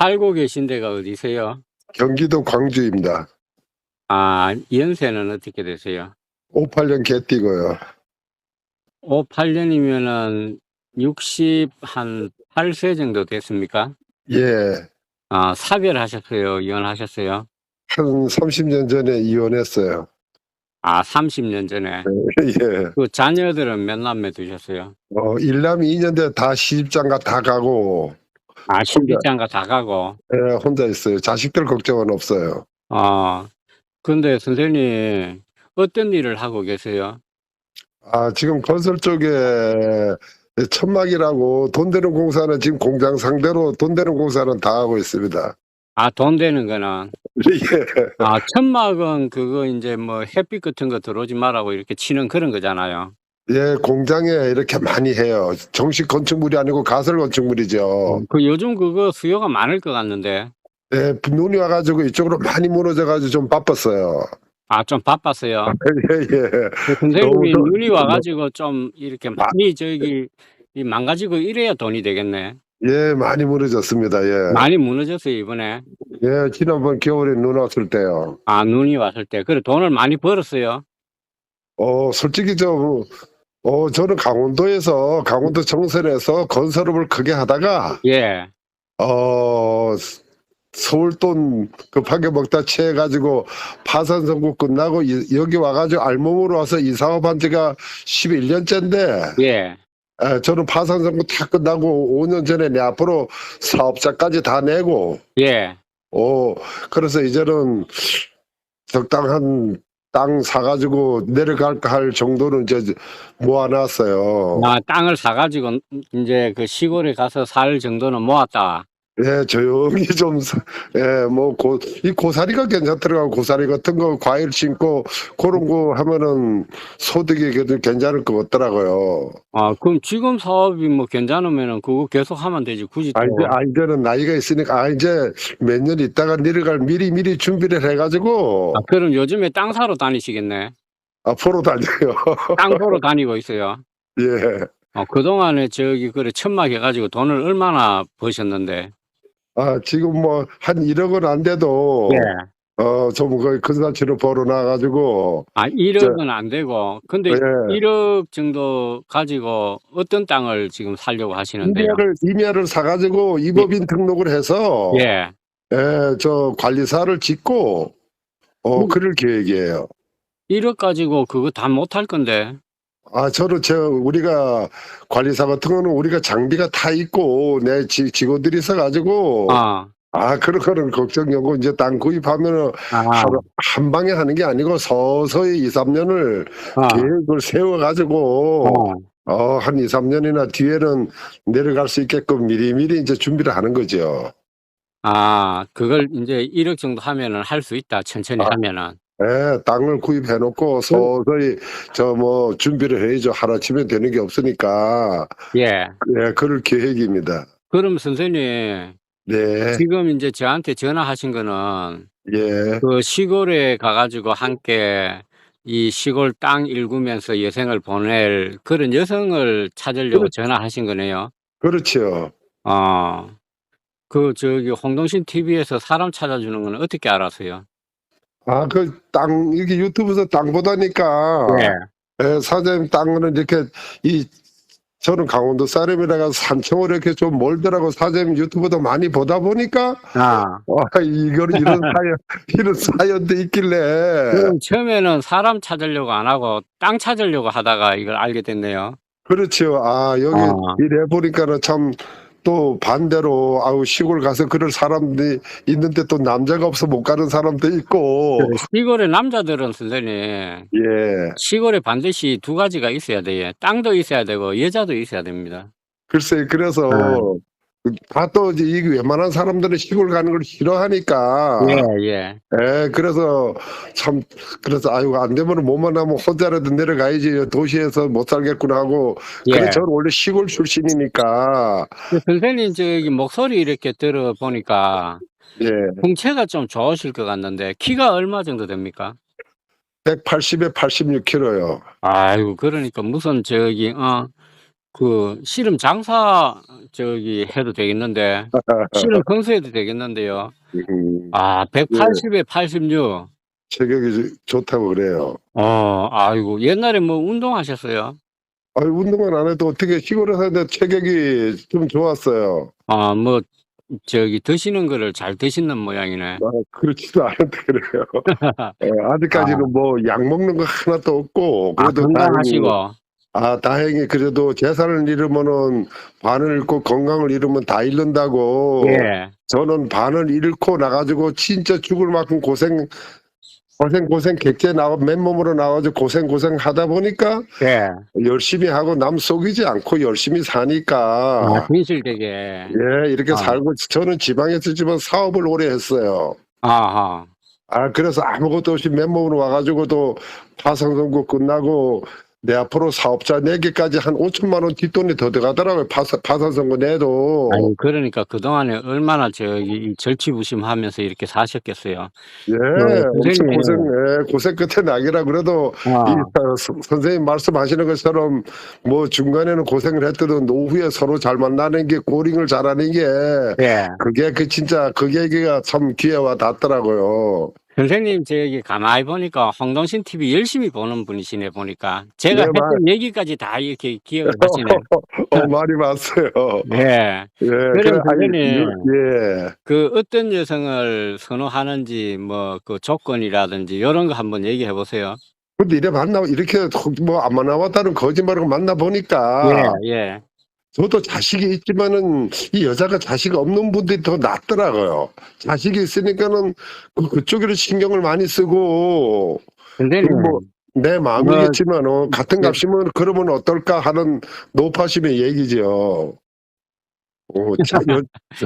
살고 계신 데가 어디세요? 경기도 광주입니다. 아, 연세는 어떻게 되세요? 58년 개띠고요. 58년이면은 60 한 8세 정도 됐습니까? 예. 아, 사별하셨어요? 이혼하셨어요? 한 30년 전에 이혼했어요. 아, 30년 전에. 예. 그 자녀들은 몇 남매 두셨어요? 어, 일남이 2년 돼다 시집장가 다 가고, 아, 신비장가 다 가고. 예, 혼자 있어요. 자식들 걱정은 없어요. 아, 근데 선생님, 어떤 일을 하고 계세요? 아, 지금 건설 쪽에 천막이라고 돈 되는 공사는 지금 공장 상대로 돈 되는 공사는 다 하고 있습니다. 아, 돈 되는 거는. 예. 아, 천막은 그거 이제 뭐 햇빛 같은 거 들어오지 말라고 이렇게 치는 그런 거잖아요. 예, 공장에 이렇게 많이 해요. 정식 건축물이 아니고 가설 건축물이죠. 그 요즘 그거 수요가 많을 것 같는데. 예, 눈이 와가지고 이쪽으로 많이 무너져가지고 좀 바빴어요. 아, 좀 바빴어요. 예, 예. 그 선생님이 너무 더- 눈이 와가지고 좀 이렇게 많이 저기 이 망가지고 이래야 돈이 되겠네. 예, 많이 무너졌습니다. 예. 많이 무너졌어요, 이번에. 예, 지난번 겨울에 눈 왔을 때요. 아, 눈이 왔을 때. 그래, 돈을 많이 벌었어요. 어, 솔직히 좀, 어, 저는 강원도에서, 강원도 정선에서 건설업을 크게 하다가, 예. 어, 서울 돈 급하게 먹다 취해가지고 파산 선고 끝나고 이- 여기 와가지고 알몸으로 와서 이 사업한 지가 11년째인데, 예. 에, 저는 파산 선고 다 끝나고 5년 전에 내 앞으로 사업자까지 다 내고, 예. 어, 그래서 이제는 적당한 땅 사가지고 내려갈까 할 정도는 이제 모아놨어요. 아, 땅을 사가지고 이제 그 시골에 가서 살 정도는 모았다. 예, 조용히 좀, 사- 예, 뭐, 고, 이 고사리가 괜찮더라고. 고사리 같은 거, 과일 심고, 그런 거 하면은 소득이 그래도 괜찮을 것 같더라고요. 아, 그럼 지금 사업이 뭐 괜찮으면은 그거 계속 하면 되지. 굳이 또. 아, 이제, 아, 이제는 나이가 있으니까, 아, 이제 몇 년 있다가 내려갈 미리 미리 준비를 해가지고, 아, 그럼 요즘에 땅 사러 다니시겠네. 앞으로 다녀요. 땅 보러 다니고 있어요. 예. 어, 그동안에 저기 그래 천막 해가지고 돈을 얼마나 버셨는데. 아, 지금 뭐, 한 1억은 안 돼도, 예. 어, 좀 거의 큰 사치로 벌어놔가지고, 아, 1억은 안 되고. 근데 예. 1억 정도 가지고 어떤 땅을 지금 살려고 하시는데요? 임야를, 임야를 사가지고 이법인 등록을 해서, 예. 예, 저 관리사를 짓고, 어, 음. 그럴 계획이에요. 1억 가지고 그거 다 못 할 건데. 아, 저는 저, 우리가 관리사 같은 거는 우리가 장비가 다 있고, 내 지, 직원들이 있어가지고, 아, 아, 그런 거는 걱정이 없고, 이제 땅 구입하면은 아, 하루- 한 방에 하는 게 아니고, 서서히 2, 3년을 아, 계획을 세워가지고, 어. 어, 한 2, 3년이나 뒤에는 내려갈 수 있게끔 미리미리 이제 준비를 하는 거죠. 아, 그걸 이제 1억 정도 하면은 할 수 있다. 천천히 아. 하면은. 예, 땅을 구입해 놓고 서서히 저 뭐 준비를 해야죠. 하루아침에 되는 게 없으니까. 예. 예, 그럴 계획입니다. 그럼 선생님, 네, 지금 이제 저한테 전화하신 거는 예, 그 시골에 가가지고 함께 이 시골 땅 일구면서 여생을 보낼 그런 여성을 찾으려고 그렇- 전화하신 거네요. 그렇죠. 어, 그 저기 홍동신 TV에서 사람 찾아주는 건 어떻게 알았어요? 아, 그 땅, 이게 유튜브에서 땅 보다니까, 예, 사장님 땅은 이렇게, 이, 저는 강원도 사람이라가 산청을 이렇게 좀 멀더라고 사장님 유튜브도 많이 보다 보니까, 아, 와, 이거는 이런 사연, 이런 사연도 있길래, 그럼 처음에는 사람 찾으려고 안 하고 땅 찾으려고 하다가 이걸 알게 됐네요. 그렇죠. 아, 여기 아. 일해 보니까는 참 또 반대로 아우 시골 가서 그럴 사람들이 있는데 또 남자가 없어 못 가는 사람도 있고. 시골의 남자들은 선생님, 예. 시골에 반드시 두 가지가 있어야 돼요. 땅도 있어야 되고 여자도 있어야 됩니다. 글쎄 그래서 다 또 이제 이 웬만한 사람들은 시골 가는 걸 싫어하니까. 예, 예. 예, 그래서 참 그래서 아유 안 되면 뭐만 하면 혼자라도 내려가야지 도시에서 못 살겠구나 하고. 예. 그래 저는 원래 시골 출신이니까. 그 선생님 저기 목소리 이렇게 들어보니까 예. 풍채가 좀 좋으실 것 같는데 키가 얼마 정도 됩니까? 180에 86kg요. 아이고 그러니까 무슨 저기 어 그 씨름 장사 저기 해도 되겠는데 씨름 선수해도 되겠는데요. 음, 아 180에 86. 체격이 좋다고 그래요. 어 아이고 옛날에 뭐 운동하셨어요? 아, 운동은 안 해도 어떻게 시골에 사는데 체격이 좀 좋았어요. 아 뭐 저기 드시는 거를 잘 드시는 모양이네. 아, 그렇지도 않은데 그래요. 예, 아직까지는 뭐 약 먹는 거 하나도 없고 아 그래도 다행히 건강하시고. 아 다행히 그래도 재산을 잃으면은 반을 잃고 건강을 잃으면 다 잃는다고 예. 저는 반을 잃고 나가지고 진짜 죽을 만큼 고생 고생 고생 객체 나와 맨몸으로 나와서 고생 고생 하다 보니까 예. 열심히 하고 남 속이지 않고 열심히 사니까 아, 진실되게. 예 이렇게 아. 살고 저는 지방에서 지금 사업을 오래 했어요. 아하. 아 그래서 아무것도 없이 맨몸으로 와가지고도 파산선고 끝나고 내 앞으로 사업자 내기까지 한 5천만 원 뒷돈이 더 들어가더라고요. 파산, 파산선고 내도. 아니 그러니까 그동안에 얼마나 저기 이 절치부심하면서 이렇게 사셨겠어요. 예, 어, 엄청 선생님. 고생, 예, 고생 끝에 낙이라 그래도 아. 이 어, 서- 선생님 말씀하시는 것처럼 뭐 중간에는 고생을 했더라도 노후에 서로 잘 만나는 게 고링을 잘하는 게 예. 그게 그 진짜 그 얘기가 참 귀에와 닿더라고요. 선생님 저기 가만히 보니까 홍동신 TV 열심히 보는 분이시네 보니까 제가 네, 했던 맞- 얘기까지 다 이렇게 기억을 하시네. 어, 많이 봤어요. 예. 예, 그럼 선생님. 예. 그 어떤 여성을 선호하는지 뭐 그 조건이라든지 이런 거 한번 얘기해 보세요. 근데 이래 만나 이렇게 뭐 안 만나봤다는 거짓말을 만나 보니까 예, 예. 저도 자식이 있지만은 이 여자가 자식 없는 분들이 더 낫더라고요. 자식이 있으니까는 그- 그쪽으로 신경을 많이 쓰고 선생님. 그리고 뭐내 마음이겠지만 어, 같은 네. 값이면 그러면 어떨까 하는 노파심의 얘기죠. 어, 자,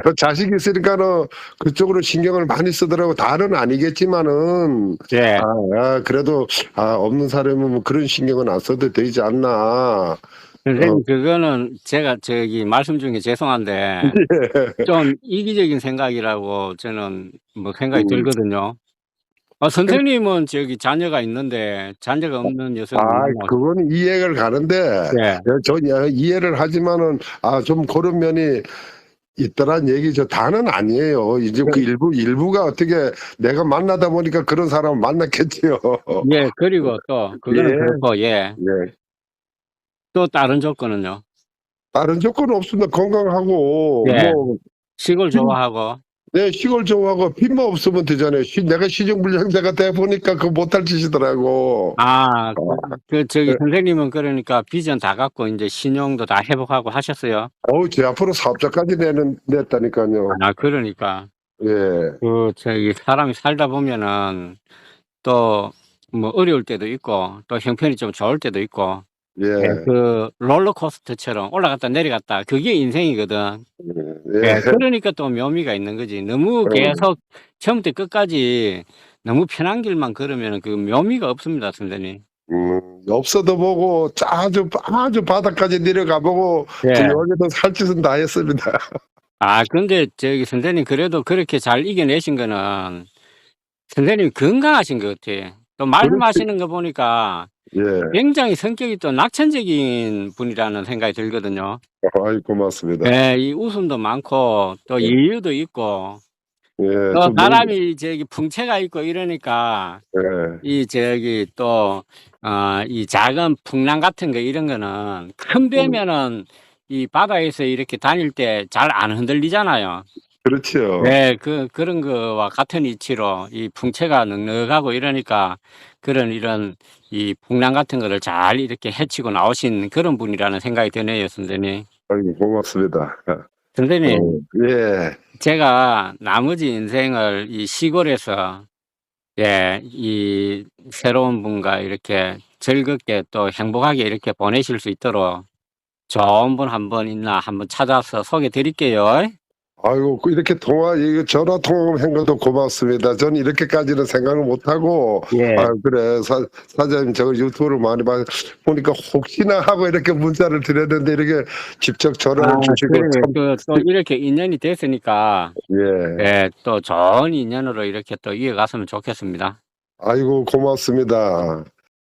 여, 자식 이 있으니까는 그쪽으로 신경을 많이 쓰더라고. 다는 아니겠지만은 예. 아, 아, 그래도 아, 없는 사람은 뭐 그런 신경은 안 써도 되지 않나. 선생님 어. 그거는 제가 저기 말씀 중에 죄송한데 예. 좀 이기적인 생각이라고 저는 뭐 생각이 음. 들거든요. 아, 선생님은 저기 자녀가 있는데 자녀가 없는 여성을 아, 만나고- 그거는 이해를 가는데 예. 예, 저 예, 이해를 하지만은 아, 좀 그런 면이 있더란 얘기죠. 다는 아니에요. 이제 그 네. 일부 일부가 어떻게 내가 만나다 보니까 그런 사람을 만났겠지요. 예, 그리고 또 그거는 예. 그렇고 예. 예. 또 다른 조건은요. 다른 조건은 없습니다. 건강하고 예. 뭐 시골 좋아하고 네, 시골 좋아하고 빚만 없으면 되잖아요. 시- 내가 시정불량자가 돼 보니까 그거 못할 짓이더라고. 아, 그, 그 저기 네. 선생님은 그러니까 비전 다 갖고 이제 신용도 다 회복하고 하셨어요. 어우, 제 앞으로 사업자까지 내는 냈다니까요. 아, 그러니까 예. 그 저기 사람이 살다 보면은 또 뭐 어려울 때도 있고 또 형편이 좀 좋을 때도 있고 예. 그 롤러코스터처럼 올라갔다 내려갔다 그게 인생이거든. 예. 예, 그러니까 또 묘미가 있는 거지. 너무 예. 계속 처음부터 끝까지 너무 편한 길만 걸으면 그 묘미가 없습니다, 선생님. 음, 없어도 보고 아주 아주 바닥까지 내려가 보고 예. 훌륭하게도 살 짓은 다 했습니다. 아, 근데 저기 선생님 그래도 그렇게 잘 이겨내신 거는 선생님 건강하신 것 같아. 또 말씀하시는 거 보니까 예. 굉장히 성격이 또 낙천적인 분이라는 생각이 들거든요. 아이 고맙습니다. 예, 이 웃음도 많고 또 네. 여유도 있고 예. 또좀 사람이 저기 풍채가 있고 이러니까 예. 이 저기 또 어 이 작은 풍랑 같은 거 이런 거는 큰 배면은 이 바다에서 이렇게 다닐 때 잘 안 흔들리잖아요. 그렇지요. 네, 그 그런 거와 같은 이치로 이 풍채가 넉넉하고 이러니까 그런 이런 이 풍랑 같은 거를 잘 이렇게 헤치고 나오신 그런 분이라는 생각이 드네요, 선생님. 아이고 고맙습니다. 선생님, 어, 예. 제가 나머지 인생을 이 시골에서 예, 이 새로운 분과 이렇게 즐겁게 또 행복하게 이렇게 보내실 수 있도록 좋은 분한번 있나 한번 찾아서 소개 드릴게요. 아이고 그 이렇게 통화 이거 전화 통화한 것도 고맙습니다. 저는 이렇게까지는 생각을 못 하고 예. 아 그래 사, 사장님 저 유튜브를 많이 봐 보니까 혹시나 하고 이렇게 문자를 드렸는데 이렇게 직접 전화를 아, 주시고 그래, 참, 그, 또 이렇게 인연이 됐으니까 예. 예, 또 좋은 인연으로 이렇게 또 이어갔으면 좋겠습니다. 아이고 고맙습니다.